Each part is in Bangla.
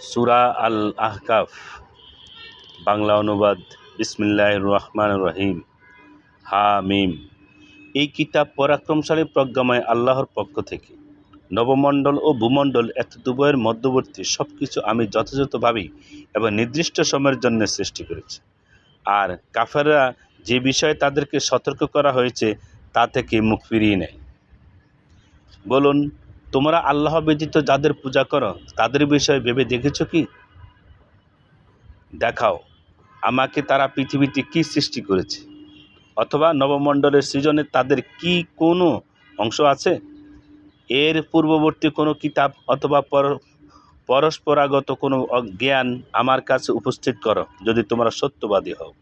সুরা আল আহকাফ বাংলা অনুবাদ বিসমিল্লাহ রহমান রহিম হা মিম এই কিতাব পরাক্রমশালী প্রজ্ঞাময় আল্লাহর পক্ষ থেকে। নবমণ্ডল ও ভূমণ্ডল এত দুবয়ের মধ্যবর্তী সব কিছু আমি যথাযথভাবেই এবং নির্দিষ্ট সময়ের জন্য সৃষ্টি করেছি। আর কাফেররা যে বিষয়ে তাদেরকে সতর্ক করা হয়েছে, তা থেকে মুখ ফিরিয়ে নেয়। বলুন তোমরা আল্লাহ ব্যতীত যাদের পূজা করো, তাদের বিষয়ে ভেবে দেখেছ কি? দেখাও, আমাকে তারা পৃথিবীতে কি সৃষ্টি করেছে? অথবা নবমণ্ডলের সৃজনে তাদের কি কোনো অংশ আছে? এর পূর্ববর্তী কোনো কিতাব অথবা পর পরস্পরাগত কোনো জ্ঞান আমার কাছে উপস্থিত করো, যদি তোমরা সত্যবাদী হও।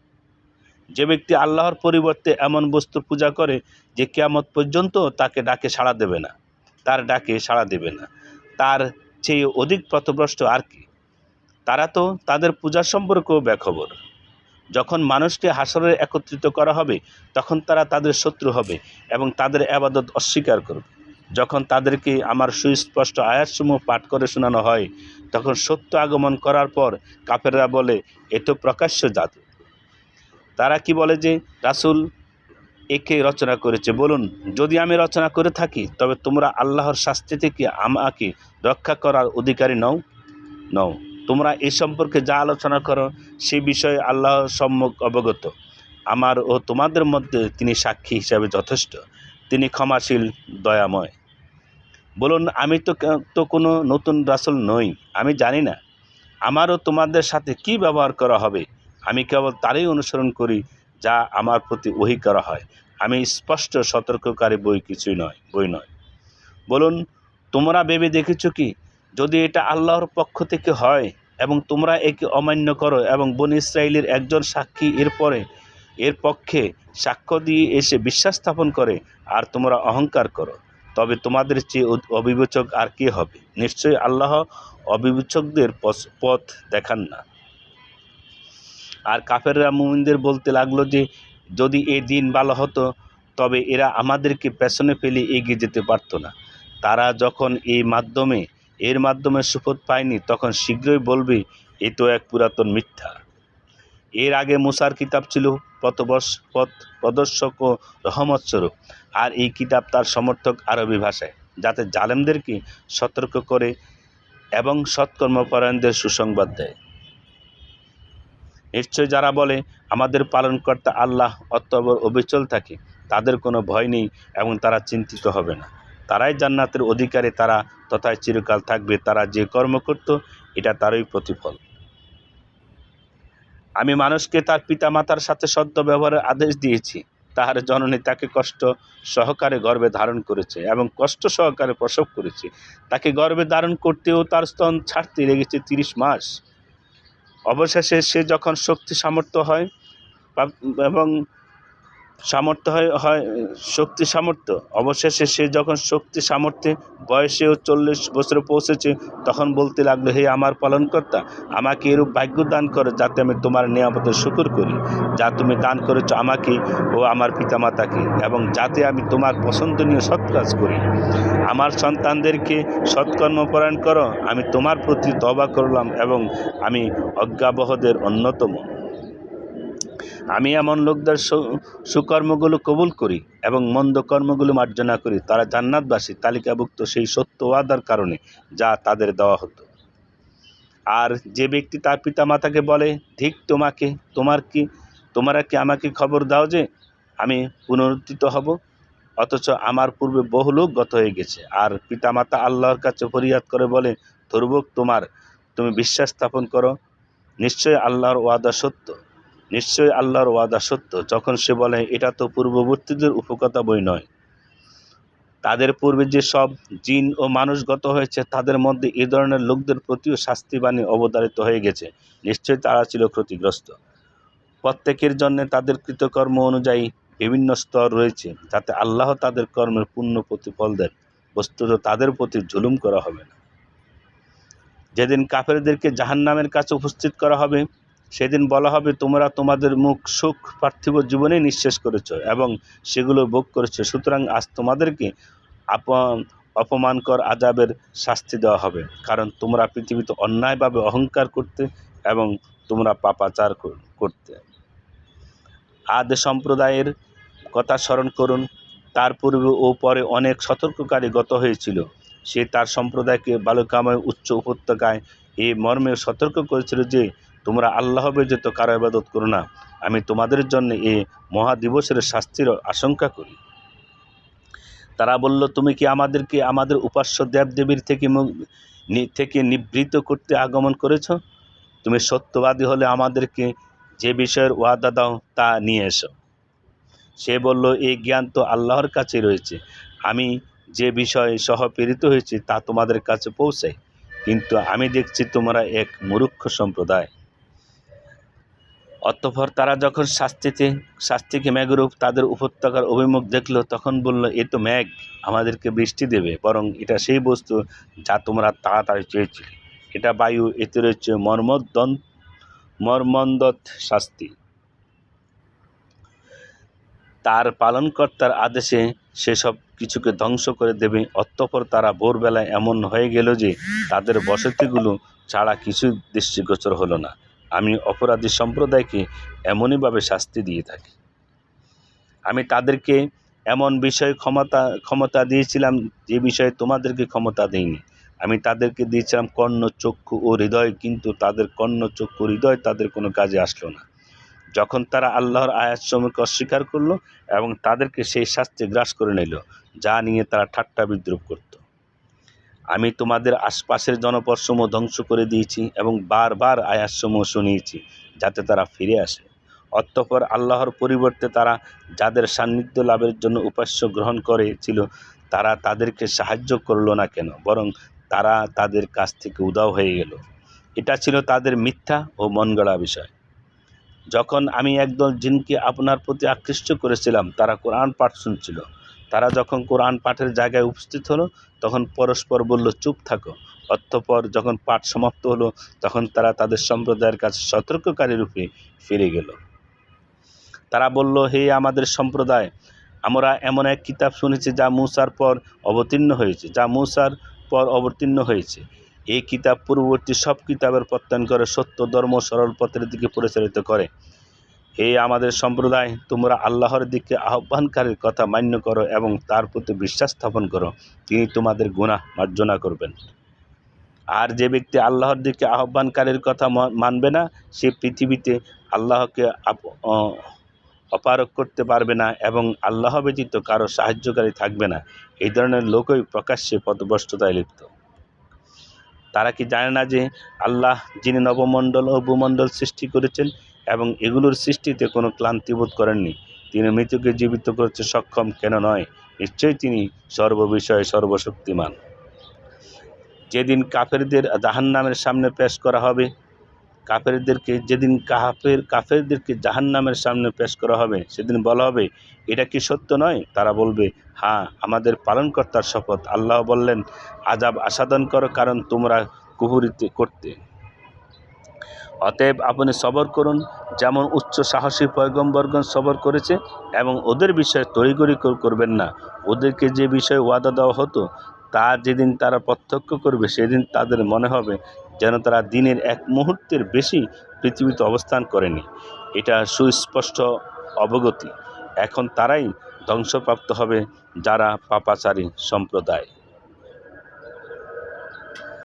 যে ব্যক্তি আল্লাহর পরিবর্তে এমন বস্তু পূজা করে যে কেয়ামত পর্যন্ত তাকে ডাকে সাড়া দেবে না। তার ডাকে সাড়া দেবে না। তার চেয়ে অধিক পথভ্রষ্ট আর কি? তারা তো তাদের পূজা সম্পর্কেও বেখবর। যখন মানুষকে হাসরে একত্রিত করা হবে, তখন তারা তাদের শত্রু হবে এবং তাদের আবাদত অস্বীকার করবে। যখন তাদেরকে আমার সুস্পষ্ট আয়াতসমূহ পাঠ করে শোনানো হয়, তখন সত্য আগমন করার পর কাফেররা বলে, এ তো প্রকাশ্য জাদু। তারা কি বলে যে, রাসুল একে রচনা করেছে। বলুন, যদি আমি রচনা করে থাকি, তবে তোমরা আল্লাহর শাস্তি থেকে আমাকে রক্ষা করার অধিকারী নও নও। তোমরা এ সম্পর্কে যা আলোচনা করো, সে বিষয়ে আল্লাহ সম্মুখ অবগত। আমার ও তোমাদের মধ্যে তিনি সাক্ষী হিসাবে যথেষ্ট। তিনি ক্ষমাশীল, দয়াময়। বলুন, আমি তো তো কোনো নতুন রাসুল নই, আমি জানি না। আমারও তোমাদের সাথে কি ব্যবহার করা হবে? আমি কেবল তারই অনুসরণ করি যা আমার প্রতি ওহি করা হয়। আমি স্পষ্ট সতর্ককারী বই কিছুই নয়, বই নয়। বলুন, তোমরা ভেবে দেখেছ কি? যদি এটা আল্লাহর পক্ষ থেকে হয় এবং তোমরা একে অমান্য করো এবং বন ইসরায়েলের একজন সাক্ষী এরপরে এর পক্ষে সাক্ষ্য দিয়ে এসে বিশ্বাস স্থাপন করে আর তোমরা অহংকার করো, তবে তোমাদের চেয়ে অবিবেচক আর কে হবে? নিশ্চয়ই আল্লাহ অবিবেচকদের পথ দেখান না। আর কাফেররা মুমিনদের বলতে লাগল যে, যদি এ দিন ভালো হতো, তবে এরা আমাদেরকে পেছনে ফেলে এগিয়ে যেতে পারতো না। তারা যখন এই মাধ্যমে, এর মাধ্যমে সুপথ পায়নি, তখন শীঘ্রই বলবে, এ তো এক পুরাতন মিথ্যা। এর আগে মুসার কিতাব ছিল পথবশ, পথ প্রদর্শক ও রহমত স্বরূপ আর এই কিতাব তার সমর্থক আরবি ভাষায়, যাতে জালেমদেরকে সতর্ক করে এবং সৎকর্মপরায়ণদের সুসংবাদ দেয়। নিশ্চয় যারা বলে আমাদের পালনকর্তা আল্লাহ অত্যবর অবিচল থাকে, তাদের কোনো ভয় নেই এবং তারা চিন্তিত হবে না। তারাই জান্নাতের অধিকারে, তারা তথায় চিরকাল থাকবে, তারা যে কর্ম করত, এটা তারই প্রতিফল। আমি মানুষকে তার পিতামাতার সাথে সদ্য ব্যবহারের আদেশ দিয়েছি। তাহার জননী তাকে কষ্ট সহকারে গর্বে ধারণ করেছে এবং কষ্ট সহকারে প্রসব করেছে। তাকে গর্বে ধারণ করতেও তার স্তন ছাড়তে লেগেছে তিরিশ মাস। অবশেষে সে যখন শক্তি সামর্থ্য হয় এবং সামর্থ্য হয় হয়, শক্তি সামর্থ্য। অবশেষে সে যখন শক্তি সামর্থ্যে বয়সে ও চল্লিশ বছরে পৌঁছেছে, তখন বলতে লাগল, হে আমার পালনকর্তা, আমাকে এরূপ ভাগ্য দান করো যাতে আমি তোমার নিয়ামতের শুকুর করি। যা তুমি দান করেছ আমাকে ও আমার পিতামাতাকে, এবং যাতে আমি তোমার পছন্দনীয় সৎ কাজ করি। আমার সন্তানদেরকে সৎকর্ম সৎকর্মপরায়ণ করো, আমি তোমার প্রতি তবা করলাম এবং আমি অজ্ঞাবহদের অন্যতম। আমি এমন লোকদের সুকর্মগুলো কবুল করি এবং মন্দ কর্মগুলো মার্জনা করি। তারা জান্নাতবাসী, তালিকাভুক্ত সেই সত্য ওয়াদার কারণে যা তাদের দেওয়া হতো। আর যে ব্যক্তি তার পিতা মাতাকে বলে, ঠিক তোমাকে, তোমার কি, তোমরা কি আমাকে খবর দাও যে আমি পুনরুত্থিত হব? অথচ আমার পূর্বে বহু লোক গত হয়ে গেছে। আর পিতামাতা আল্লাহর কাছে ফরিয়াদ করে বলে, ধরুবক তোমার, তুমি বিশ্বাস স্থাপন করো। নিশ্চয়ই আল্লাহর ওয়াদা সত্য। নিশ্চয়ই আল্লাহর ওয়াদা সত্য। যখন সে বলে, এটা তো পূর্ববর্তীদের উপকথা বই নয়। তাদের পূর্বে যে সব জিন ও মানুষগত হয়েছে, তাদের মধ্যে এ ধরনের লোকদের প্রতিও শাস্তিবাণী অবতারিত হয়ে গেছে। নিশ্চয়ই তারা ছিল ক্ষতিগ্রস্ত। প্রত্যেকের জন্য তাদের কৃতকর্ম অনুযায়ী বিভিন্ন স্তর রয়েছে, যাতে আল্লাহ তাদের কর্মের পূর্ণ প্রতিফল দেন। বস্তুত তাদের প্রতি জুলুম করা হবে না। যেদিন কাফেরদেরকে জাহান্নামের কাছে উপস্থিত করা হবে সেদিন বলা হবে, তোমরা তোমাদের মুখ সুখ পার্থিব জীবনে নিঃশেষ করেছ এবং সেগুলো ভোগ করেছ। সুতরাং আজ তোমাদেরকে আপন, অপমানকর আজাবের শাস্তি দেওয়া হবে। কারণ তোমরা পৃথিবীতে অন্যায়ভাবে অহংকার করতে এবং তোমরা পাপাচার করতে। আদ সম্প্রদায়ের কথা স্মরণ করুন। তার পূর্বে ও পরে অনেক সতর্ককারী গত হয়েছিল। সে তার সম্প্রদায়কে বালুকাময় উচ্চ উপত্যকায় এ মর্মে সতর্ক করেছিল যে তোমরা আল্লাহ ব্যতীত কারও ইবাদত করো না। আমি তোমাদের জন্য এ মহাদিবসের শাস্তির আশঙ্কা করি। তারা বলল, তুমি কি আমাদেরকে আমাদের উপাস্য দেবদেবীর থেকে থেকে নিবৃত করতে আগমন করেছ? তুমি সত্যবাদী হলে আমাদেরকে যে বিষয়ের ওয়াদা দাও তা নিয়ে এসো। সে বলল, এই জ্ঞান তো আল্লাহর কাছে রয়েছে। আমি যে বিষয়ে সহ প্রেরিত হয়েছি তা তোমাদের কাছে পৌঁছায় কিন্তু আমি দেখছি তোমরা এক মূর্খ সম্প্রদায়। অতঃপর তারা যখন শাস্তিতে, শাস্তিকে মেঘরূপ তাদের উপত্যকার অভিমুখ দেখল, তখন বলল, এ তো মেঘ, আমাদেরকে বৃষ্টি দেবে, বরং এটা সেই বস্তু যা তোমরা তাড়াতাড়ি চেয়েছিলে। এটা বায়ু, এতে রয়েছে মর্মদন, মর্মন্দত শাস্তি। তার পালনকর্তার আদেশে সেসব কিছুকে ধ্বংস করে দেবে। অতঃপর তারা ভোরবেলায় এমন হয়ে গেল যে তাদের বসতিগুলো ছাড়া কিছু দৃষ্টিগোচর হলো না। আমি অপরাধী সম্প্রদায়কে এমনইভাবে শাস্তি দিয়ে থাকি। আমি তাদেরকে এমন বিষয়ে ক্ষমতা ক্ষমতা দিয়েছিলাম যে বিষয়ে তোমাদেরকে ক্ষমতা দেইনি। আমি তাদেরকে দিয়েছিলাম কর্ণ চক্ষু ও হৃদয়, কিন্তু তাদের কর্ণ চক্ষু হৃদয় তাদের কোনো কাজে আসলো না। যখন তারা আল্লাহর আয়াতসমূহকে অস্বীকার করল এবং তাদেরকে সেই শাস্তি গ্রাস করে নিল, যা নিয়ে তারা ঠাট্টা বিদ্রুপ করত। আমি তোমাদের আশপাশের জনপদসমূহ ধ্বংস করে দিয়েছি এবং বারবার আয়াতসমূহ শুনিয়েছি যাতে তারা ফিরে আসে। অতঃপর আল্লাহর পরিবর্তে তারা যাদের সান্নিধ্য লাভের জন্য উপাস্য গ্রহণ করেছিল, তারা তাদেরকে সাহায্য করল না কেন? বরং তারা তাদের কাছ থেকে উদাও হয়ে গেল। এটা ছিল তাদের মিথ্যা ও মনগড়া বিষয়। যখন আমি একদল জিনকে আপনার প্রতি আকৃষ্ট করেছিলাম, তারা কোরআন পাঠ শুনছিল। তারা যখন কোরআন পাঠের জায়গায় উপস্থিত হলো, তখন পরস্পর বলল, চুপ থাকো। অতঃপর যখন পাঠ সমাপ্ত হলো, তখন তারা তাদের সম্প্রদায়ের কাছে সতর্ককারী রূপে ফিরে গেল। তারা বলল, হে আমাদের সম্প্রদায়, আমরা এমন এক কিতাব শুনেছি যা মূসার পর অবতীর্ণ হয়েছে, যা মূসার পর অবতীর্ণ হয়েছে। এই কিতাব পূর্ববর্তী সব কিতাবের প্রত্যয়ন করে সত্য, ধর্ম, সরল পথের দিকে পরিচালিত করে। হে আমাদের সম্প্রদায়, তোমরা আল্লাহর দিকে আহ্বানকারীর কথা মান্য করো এবং তার প্রতি বিশ্বাস স্থাপন করো। তিনি তোমাদের গুনাহ মার্জনা করবেন। আর যে ব্যক্তি আল্লাহর দিকে আহ্বানকারীর কথা মানবে না, সে পৃথিবীতে আল্লাহকে অপারক করতে পারবে না এবং আল্লাহ ব্যতীত কারও সাহায্যকারী থাকবে না। এই ধরনের লোকই প্রকাশ্যে পথভ্রষ্টতায় লিপ্ত। তারা কি জানে না যে আল্লাহ, যিনি নবমণ্ডল ও ভূমণ্ডল সৃষ্টি করেছেন এবং এগুলোর সৃষ্টিতে কোনো ক্লান্তি বোধ করেননি। তিনি মৃত্যুকে জীবিত করতে সক্ষম কেন নয়? নিশ্চয়ই তিনি সর্ববিষয়ে সর্বশক্তিমান। যেদিন কাফেরদের জাহান্নামের সামনে পেশ করা হবে, কাফেরদেরকে যেদিন কাফের, কাফেরদেরকে জাহান্নামের সামনে পেশ করা হবে, সেদিন বলা হবে, এটা কি সত্য নয়? তারা বলবে হ্যাঁ আমাদের পালনকর্তার শপথ। আল্লাহ বললেন আজাব আসাদন করো কারণ তোমরা কুহুরিতে করতে অতএব আপনি সবর করুন, যেমন উচ্চ সাহসী পয়গম্বরগণ সবর করেছে এবং ওদের বিষয়ে তড়িগড়ি করবেন না। ওদেরকে যে বিষয়ে ওয়াদা দেওয়া হতো, তা যেদিন তারা প্রত্যক্ষ করবে, সেদিন তাদের মনে হবে যেন তারা দিনের এক মুহূর্তের বেশি পৃথিবীতে অবস্থান করেনি। এটা সুস্পষ্ট অবগতি। এখন তারাই ধ্বংসপ্রাপ্ত হবে যারা পাপাচারী সম্প্রদায়।